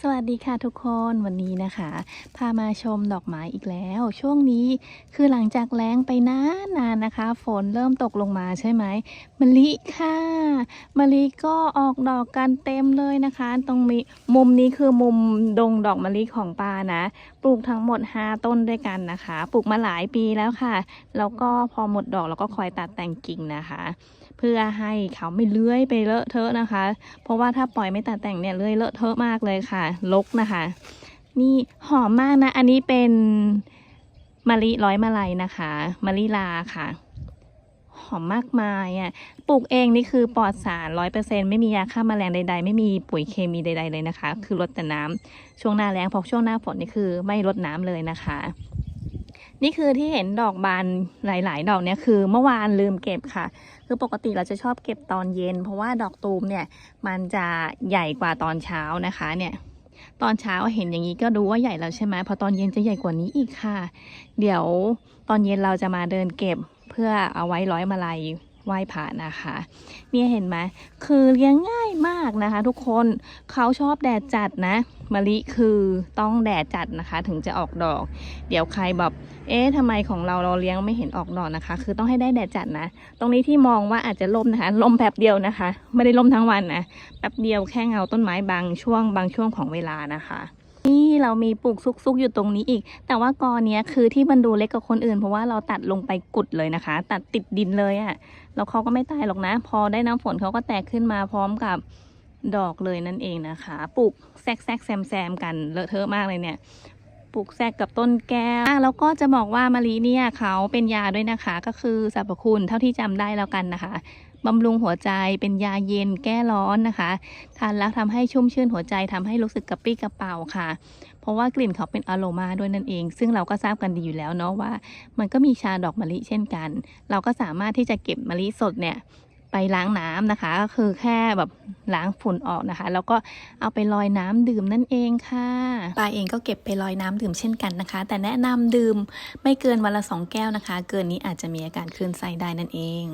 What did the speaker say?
สวัสดีค่ะทุกคนวันนี้นะคะ พามาชมดอกไม้อีกแล้ว ช่วงนี้คือหลังจากแล้งไปนานๆนานนะคะ ฝนเริ่มตกลงมาใช่ไหมมะลิค่ะมะลิก็ออกดอกกันเต็มเลยนะคะ ตรงมีมุมนี้คือมุมดงดอกมะลิของปานะ ปลูกทั้งหมด 5 ต้นด้วยกันนะคะ ปลูกมาหลายปีแล้วค่ะ แล้วก็พอหมดดอกเราก็คอยตัดแต่งกิ่งนะคะ เพื่อให้เขาไม่เลื้อยไปเลอะเทอะนะคะ เพราะว่าถ้าปล่อยไม่ตัดแต่งเนี่ยเลื้อยเลอะเทอะมากเลยค่ะลกนะคะ นี่หอมมากนะ อันนี้เป็นมะลิร้อยมาลัยนะคะมะลิลาค่ะหอมมากมายอะ ปลูกเองนี่คือปลอดสารร้อยเปอร์เซ็นไม่มียาฆ่าแมลงใด ๆ ไม่มีปุ๋ยเคมีใด ๆ เลยนะคะ คือรดแต่น้ำช่วงหน้าแล้งเพราะช่วงหน้าฝนนี่คือไม่รดน้ำเลยนะคะ นี่คือที่เห็นดอกบานหลาย ๆ ดอกเนี่ยคือเมื่อวานลืมเก็บค่ะ คือปกติเราจะชอบเก็บตอนเย็น เพราะว่าดอกตูมเนี่ยมันจะใหญ่กว่าตอนเช้านะคะเนี่ย ตอนเช้าเห็นอย่างนี้ก็ดูว่าใหญ่แล้วใช่ไหมพอตอนเย็นจะใหญ่กว่านี้อีกค่ะ เดี๋ยวตอนเย็นเราจะมาเดินเก็บเพื่อเอาไว้ร้อยมาลัย ไหว้พระนะคะเนี่ยเห็นไหมคือเลี้ยงง่ายมากนะคะ ทุกคนเขาชอบแดดจัดนะมะลิคือต้องแดดจัดนะคะ ถึงจะออกดอก เดี๋ยวใครแบบเอ๊ะทำไมของเราเราเลี้ยงไม่เห็นออกดอกนะคะ คือต้องให้ได้แดดจัดนะ ตรงนี้ที่มองว่าอาจจะล่มนะคะล่มแป๊บเดียวนะคะ ไม่ได้ล่มทั้งวันนะแป๊บเดียวแค่เงาต้นไม้บางช่วงบางช่วงของเวลานะคะ นี่เรามีปลูกซุกๆอยู่ตรงนี้อีก แต่ว่ากอเนี้ยคือที่มันดูเล็กกว่าคนอื่น เพราะว่าเราตัดลงไปกุดเลยนะคะ ตัดติดดินเลยอะ่ะแล้วเขาก็ไม่ตายหรอกนะ พอได้น้ำฝนเขาก็แตกขึ้นมาพร้อมกับดอกเลยนั่นเองนะคะ ปลูกแซกแซกแซมแซมกันเลอะเทอะมากเลยเนี่ย ปลูกแซกกับต้นแก้วแล้วก็จะบอกว่ามะลิเนี่ยเขาเป็นยาด้วยนะคะ ก็คือสรรพคุณเท่าที่จำได้แล้วกันนะคะบำรุงหัวใจเป็นยาเย็นแก้ร้อนนะคะ ทานแล้วทำให้ชุ่มชื่นหัวใจทำให้รู้สึกกระปรี้กระเป๋าค่ะ เพราะว่ากลิ่นเขาเป็นอะโรมาด้วยนั่นเอง ซึ่งเราก็ทราบกันดีอยู่แล้วเนาะว่า มันก็มีชาดอกมะลิเช่นกัน เราก็สามารถที่จะเก็บมะลิสดเนี่ย ไปล้างน้ำนะคะก็คือแค่แบบล้างฝุ่นออกนะคะ แล้วก็เอาไปลอยน้ำดื่มนั่นเองค่ะปาเองก็เก็บไปลอยน้ำดื่มเช่นกันนะคะ แต่แนะนำดื่มไม่เกินวันละสองแก้วนะคะ เกินนี้อาจจะมีอาการคลื่นไส้ได้นั่นเอง